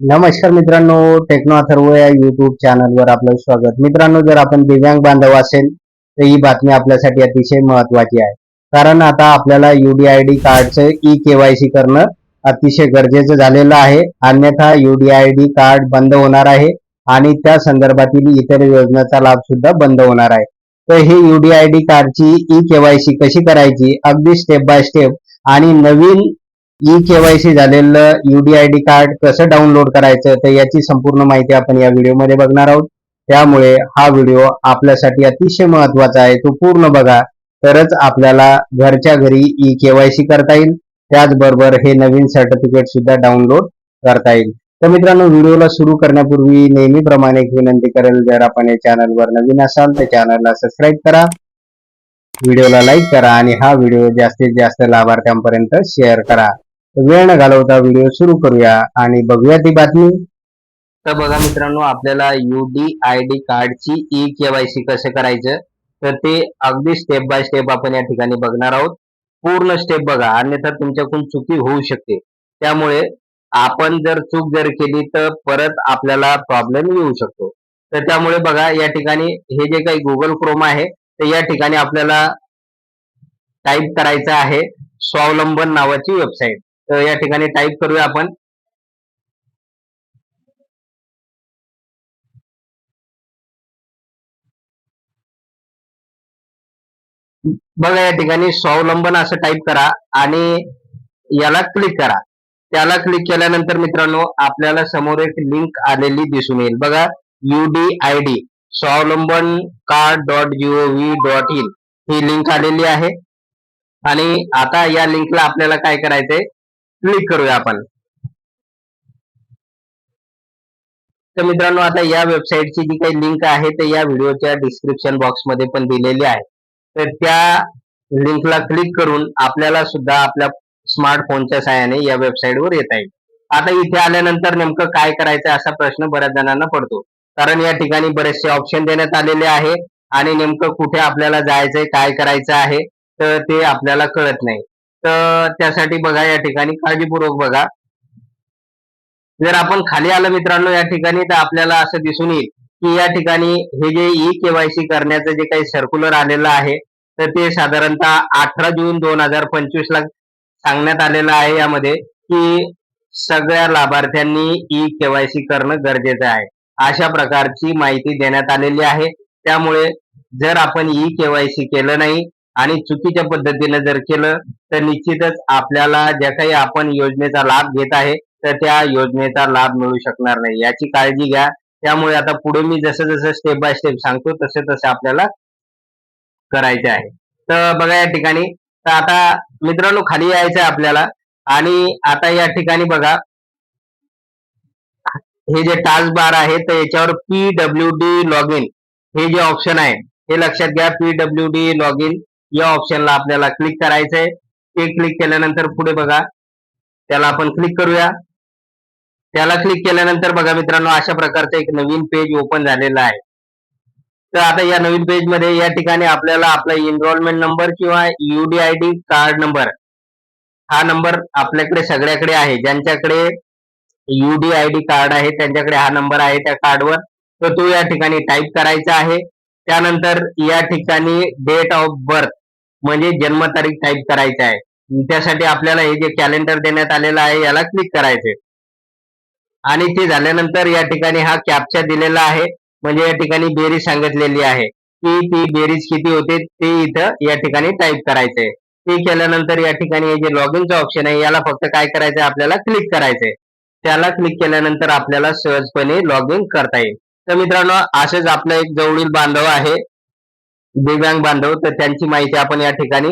नमस्कार मित्रांनो टेक्नो अथर्व या युट्यूब चॅनलवर आपलं स्वागत. मित्रांनो जर आपण दिव्यांग बांधव असेल तर ही बातमी आपल्यासाठी अतिशय महत्वाची आहे. कारण आता आपल्याला युडीआयडी कार्डचं ई केवायसी करणं अतिशय गरजेचं झालेलं आहे. अन्यथा युडीआयडी कार्ड बंद होणार आहे आणि त्या संदर्भातील इतर योजनेचा लाभ सुद्धा बंद होणार आहे. तर हे युडीआयडी कार्डची ई केवायसी कशी करायची? अगदी स्टेप बाय स्टेप आणि नवीन ई केवायसी झालेलं युडीआयडी कार्ड कसं डाउनलोड करायचं तर याची संपूर्ण माहिती आपण या व्हिडिओमध्ये बघणार आहोत. त्यामुळे हा व्हिडिओ आपल्यासाठी अतिशय महत्त्वाचा आहे. तो पूर्ण बघा तरच आपल्याला घरच्या घरी ई केवायसी करता येईल. त्याचबरोबर हे नवीन सर्टिफिकेट सुद्धा डाउनलोड करता येईल. तर मित्रांनो व्हिडिओला सुरू करण्यापूर्वी नेहमीप्रमाणे एक विनंती करेल जर आपण या चॅनलवर नवीन असाल तर चॅनलला सबस्क्राईब करा व्हिडिओला लाईक करा आणि हा व्हिडिओ जास्तीत जास्त लाभार्थ्यांपर्यंत शेअर करा. वेळ न घालवता व्हिडिओ सुरू करूया आणि बघूया ती बातमी. तर बघा मित्रांनो आपल्याला युडी आय डी कार्डची ई केवायसी कसं करायचं? तर ते अगदी स्टेप बाय स्टेप आपण या ठिकाणी बघणार आहोत. पूर्ण स्टेप बघा अन्यथा तुमच्याकडून चुकी होऊ शकते. त्यामुळे आपण जर चूक जर केली तर परत आपल्याला प्रॉब्लेम येऊ शकतो. तर त्यामुळे बघा या ठिकाणी हे जे काही गुगल क्रोम आहे तर या ठिकाणी आपल्याला टाईप करायचं आहे स्वावलंबन नावाची वेबसाईट तर या ठिकाणी टाईप करूया आपण. बघा या ठिकाणी स्वावलंबन असं टाईप करा आणि याला क्लिक करा. त्याला क्लिक केल्यानंतर मित्रांनो आपल्याला समोर एक लिंक आलेली दिसून येईल. बघा UDID Swavlamban card dot gov dot in he link आलेली आहे. आणि आता या लिंकला आपल्याला काय करायचंय? क्लिक करूया आपण. तर मित्रांनो आता या वेबसाईटची जी काही लिंक आहे ते या व्हिडिओच्या डिस्क्रिप्शन बॉक्समध्ये पण दिलेली आहे. तर त्या लिंकला क्लिक करून आपल्याला सुद्धा आपल्या स्मार्टफोनच्या साहाय्याने या वेबसाईटवर येता येईल. आता इथे आल्यानंतर नेमकं काय करायचं असा प्रश्न बऱ्याच जणांना पडतो. कारण या ठिकाणी बरेचसे ऑप्शन देण्यात आलेले आहे आणि नेमकं कुठे आपल्याला जायचंय काय करायचं आहे तर ते आपल्याला कळत नाही. तर त्यासाठी बघा या ठिकाणी काळजीपूर्वक बघा. जर आपण खाली आलं मित्रांनो या ठिकाणी तर आपल्याला असं दिसून येईल की या ठिकाणी हे जे ई केवायसी करण्याचं जे काही सर्क्युलर आलेलं आहे तर ते साधारणतः अठरा जून दोन हजार पंचवीस ला सांगण्यात आलेलं आहे यामध्ये की सगळ्या लाभार्थ्यांनी ई केवायसी करणं गरजेचं आहे. अशा प्रकारची माहिती देण्यात आलेली आहे. त्यामुळे जर आपण ई केवायसी केलं नाही आणि चुकीच्या पद्धतीने जर केलं तर निश्चितच आपल्याला ज्या काही आपण योजनेचा लाभ घेत आहे तर त्या योजनेचा लाभ मिळू शकणार नाही. याची काळजी घ्या. त्यामुळे आता पुढे मी जसं जसं स्टेप बाय स्टेप सांगतो तसे तसे आपल्याला करायचे आहे. तर बघा या ठिकाणी तर आता मित्रांनो खाली यायचं आहे आपल्याला. आणि आता या ठिकाणी बघा. हे जे टास्क बार आहे तर याच्यावर P W D log in हे जे ऑप्शन आहे हे लक्षात घ्या. P W D log in या ऑप्शनला आपल्याला क्लिक करायचंय. ते क्लिक केल्यानंतर पुढे बघा. त्याला आपण क्लिक करूया. त्याला क्लिक केल्यानंतर बघा मित्रांनो अशा प्रकारचं एक नवीन पेज ओपन झालेलं आहे. तर आता या नवीन पेजमध्ये या ठिकाणी आपल्याला आपला एनरोलमेंट नंबर किंवा यूडीआयडी कार्ड नंबर हा नंबर आपल्याकडे सगळ्याकडे आहे. ज्यांच्याकडे यूडीआयडी कार्ड आहे त्यांच्याकडे हा नंबर आहे त्या कार्डवर तर तो या ठिकाणी टाईप करायचा आहे. त्यानंतर या ठिकाणी डेट ऑफ बर्थ म्हणजे जन्मतारीख टाईप करायची आहे. त्यासाठी आपल्याला हे जे कॅलेंडर देण्यात आलेलं आहे याला क्लिक करायचे आणि ते झाल्यानंतर या ठिकाणी हा कॅप्चा दिलेला आहे. म्हणजे या ठिकाणी बेरीज सांगितलेली आहे. की ती बेरीज किती होते ते इथं या ठिकाणी टाईप करायचंय. ते केल्यानंतर या ठिकाणी हे जे लॉग इनचं ऑप्शन आहे याला फक्त काय करायचंय आपल्याला क्लिक करायचंय. त्याला क्लिक केल्यानंतर आपल्याला सहजपणे लॉग इन करता येईल. तर मित्रांनो असेच आपलं एक जवळील बांधव आहे. दिव्यांग बांधव तर त्यांची माहिती आपण या ठिकाणी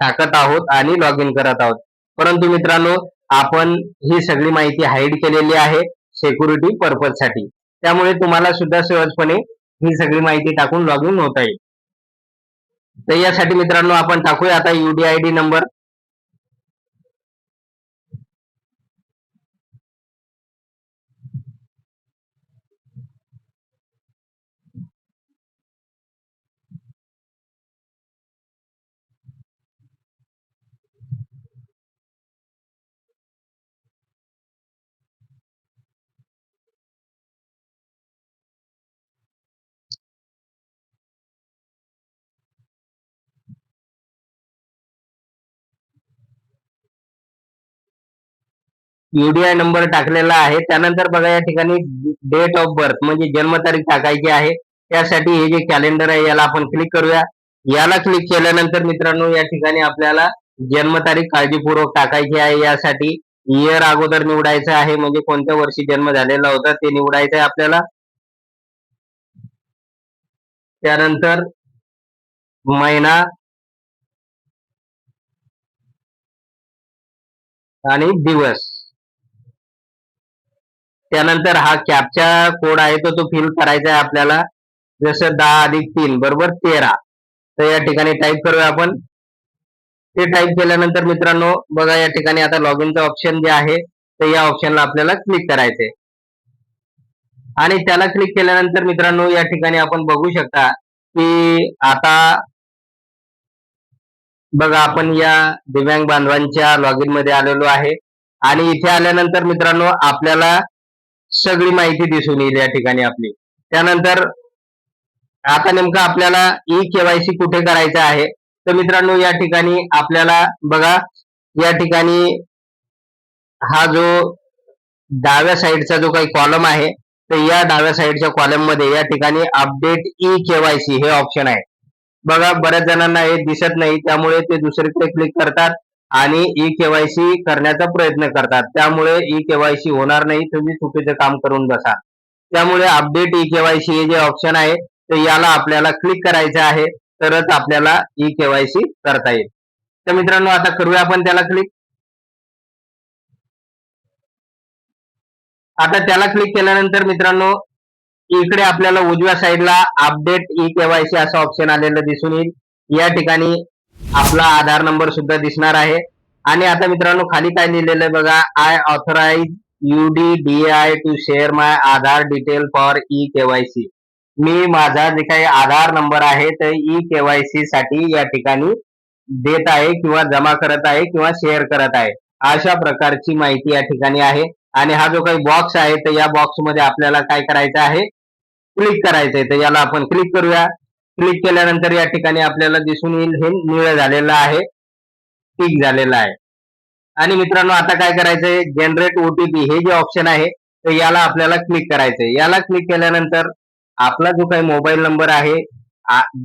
टाकत आहोत आणि लॉग इन करत आहोत. परंतु मित्रांनो आपण ही सगळी माहिती हाईड केलेली आहे सेक्युरिटी पर्पजसाठी. त्यामुळे तुम्हाला सुद्धा सहजपणे ही सगळी माहिती टाकून लॉग इन होता येईल. तर यासाठी मित्रांनो आपण टाकूया आता युडीआयडी नंबर युडीआय नंबर टाकलेला आहे. त्यानंतर बघा या ठिकाणी डेट ऑफ बर्थ म्हणजे जन्मतारीख टाकायची आहे. त्यासाठी हे जे कॅलेंडर आहे याला आपण क्लिक करूया. याला क्लिक केल्यानंतर मित्रांनो या ठिकाणी आपल्याला जन्मतारीख काळजीपूर्वक टाकायची आहे. यासाठी इयर अगोदर निवडायचं आहे. म्हणजे कोणत्या वर्षी जन्म झालेला होता ते निवडायचं आहे आपल्याला. त्यानंतर महिना आणि दिवस. त्यानंतर हा कॅपचा कोड आहे तो तो फिल करायचा आहे आपल्याला. जसं दहा अधिक तीन बरोबर तेरा. तर या ठिकाणी टाईप करूया आपण. ते टाईप केल्यानंतर मित्रांनो बघा या ठिकाणी आता लॉग इनचं ऑप्शन जे आहे तर या ऑप्शनला आपल्याला क्लिक करायचंय. आणि त्याला क्लिक केल्यानंतर मित्रांनो या ठिकाणी आपण बघू शकता की आता बघा आपण या दिव्यांग बांधवांच्या लॉग इनमध्ये आलेलो आहे. आणि इथे आल्यानंतर मित्रांनो आपल्याला सगळी माहिती दिसून येईल या ठिकाणी आपली. त्यानंतर आता नेमकं आपल्याला ई केवायसी कुठे करायचं आहे? तर मित्रांनो या ठिकाणी आपल्याला बघा या ठिकाणी हा जो डाव्या साईडचा जो काही कॉलम आहे तर या डाव्या साईडच्या कॉलममध्ये या ठिकाणी अपडेट ई केवायसी हे ऑप्शन आहे. बघा बऱ्याच जणांना हे दिसत नाही त्यामुळे ते दुसरीकडे क्लिक करतात. आणि ई केवायसी करण्याचा प्रयत्न करतात. त्यामुळे ई केवायसी होणार नाही. तुम्ही चुकीचं काम करून बसा. त्यामुळे अपडेट ई केवायसी हे जे ऑप्शन आहे तर याला आपल्याला क्लिक करायचं आहे. तरच आपल्याला ई केवायसी करता येईल. तर मित्रांनो आता करूया आपण त्याला क्लिक आता त्याला क्लिक केल्यानंतर मित्रांनो इकडे आपल्याला उजव्या साईडला अपडेट ई केवायसी असं ऑप्शन आलेलं दिसून येईल. या ठिकाणी आपला आधार नंबर सुद्धा दिसणार आहे. आणि आता मित्रांनो खाली काय लिहिलेलं आहे बघा I authorise U D D I to share my Aadhaar detail for e KYC मी माझा जे काही आधार नंबर आहे तर ई केवायसी साठी या ठिकाणी देत आहे किंवा जमा करत आहे किंवा शेअर करत आहे. अशा प्रकारची माहिती या ठिकाणी आहे. आणि हा जो काही बॉक्स आहे तर या बॉक्समध्ये आपल्याला काय करायचं आहे? क्लिक करायचंय. तर याला आपण क्लिक करूया. क्लिक केल्यानंतर या ठिकाणी आपल्याला दिसून येईल हे निळं झालेलं आहे. टिक झालेलं आहे. आणि मित्रांनो आता काय करायचंय? जनरेट ओटीपी हे जे ऑप्शन आहे तर याला आपल्याला क्लिक करायचंय. याला क्लिक केल्यानंतर आपला जो काही मोबाईल नंबर आहे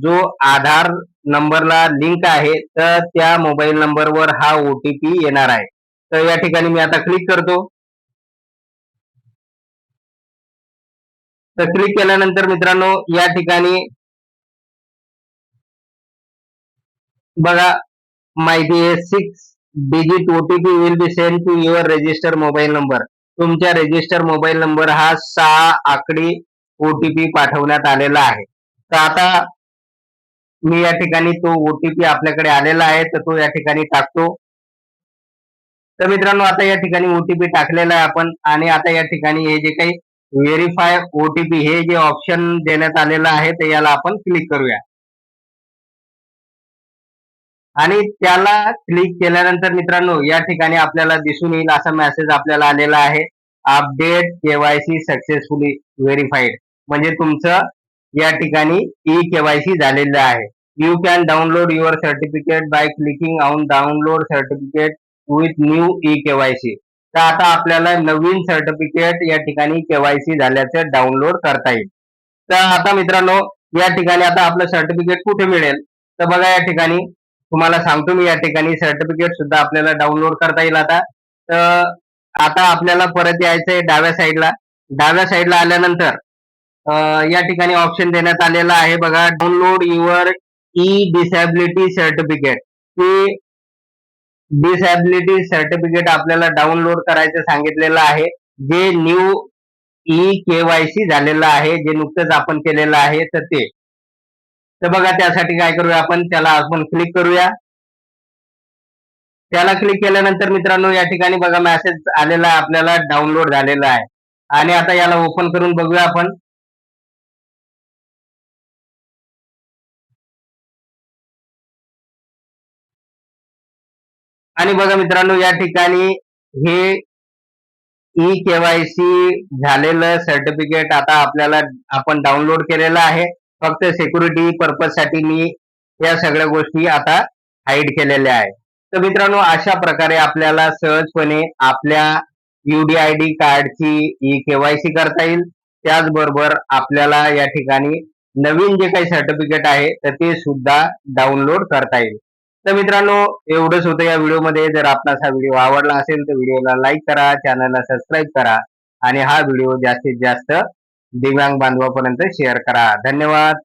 जो आधार नंबरला लिंक आहे तर त्या मोबाईल नंबरवर हा ओटीपी येणार आहे. तर या ठिकाणी मी आता क्लिक करतो. तर क्लिक केल्यानंतर मित्रांनो या ठिकाणी बघा माहिती आहे six digit OTP will be send to your register mobile number तुमच्या रजिस्टर मोबाईल नंबर हा सहा आकडी ओटीपी पाठवण्यात आलेला आहे. तर आता मी या ठिकाणी तो ओटीपी आपल्याकडे आलेला आहे तर तो या ठिकाणी टाकतो. तर मित्रांनो आता या ठिकाणी ओटीपी टाकलेला आहे आपण आणि आता या ठिकाणी हे जे काही व्हेरीफाय ओटीपी हे जे ऑप्शन देण्यात आलेलं आहे ते याला आपण क्लिक करूया. आणि त्याला क्लिक केल्यानंतर मित्रांनो या ठिकाणी आपल्याला दिसून येईल असा मेसेज आपल्याला आलेला आहे. अपडेट केवायसी सक्सेसफुली व्हेरीफाईड म्हणजे तुमचं या ठिकाणी ई केवायसी झालेलं आहे. You can download your certificate by clicking on download certificate with new e KYC तर आता आपल्याला नवीन सर्टिफिकेट या ठिकाणी केवायसी झाल्याचं डाउनलोड करता येईल. तर आता मित्रांनो या ठिकाणी आता आपलं सर्टिफिकेट कुठे मिळेल? तर बघा या ठिकाणी तुम्हाला सांगतो मी या ठिकाणी. सर्टिफिकेट सुद्धा आपल्याला डाउनलोड करता येईल आता. तर आता आपल्याला परत यायचंय डाव्या साईडला डाव्या साईडला आल्यानंतर या ठिकाणी ऑप्शन देण्यात आलेला आहे बघा. Download your e disability certificate ते डिसॅबिलिटी सर्टिफिकेट आपल्याला डाउनलोड करायचं सांगितलेलं आहे. जे न्यू ई केवायसी झालेलं आहे जे नुकतंच आपण केलेलं आहे तर ते. तर बघा त्यासाठी काय करूया आपण? त्याला आपण क्लिक करूया. त्याला क्लिक केल्यानंतर मित्रांनो या ठिकाणी बघा मेसेज आलेला आपल्याला डाउनलोड झालेला आहे. आणि आता याला ओपन करून बघूया आपण. आणि बघा मित्रांनो या ठिकाणी हे ई केवायसी झालेलं सर्टिफिकेट आता आपल्याला आपण डाउनलोड केलेलं आहे. फक्त सिक्युरिटी पर्पजसाठी मी या सगळ्या गोष्टी आता हाईड केलेल्या आहे तर मित्रांनो अशा प्रकारे आपल्याला सहजपणे आपल्या युडीआयडी कार्डची ई केवायसी करता येईल. त्याचबरोबर आपल्याला या ठिकाणी नवीन जे काही सर्टिफिकेट आहे तर ते सुद्धा डाउनलोड करता येईल. तर मित्रांनो एवढंच होतं या व्हिडिओमध्ये. जर आपणास हा व्हिडिओ आवडला असेल तर व्हिडिओला लाईक करा चॅनलला सबस्क्राईब करा आणि हा व्हिडिओ जास्तीत जास्त दिव्यांग बांधवापर्यंत शेअर करा. धन्यवाद.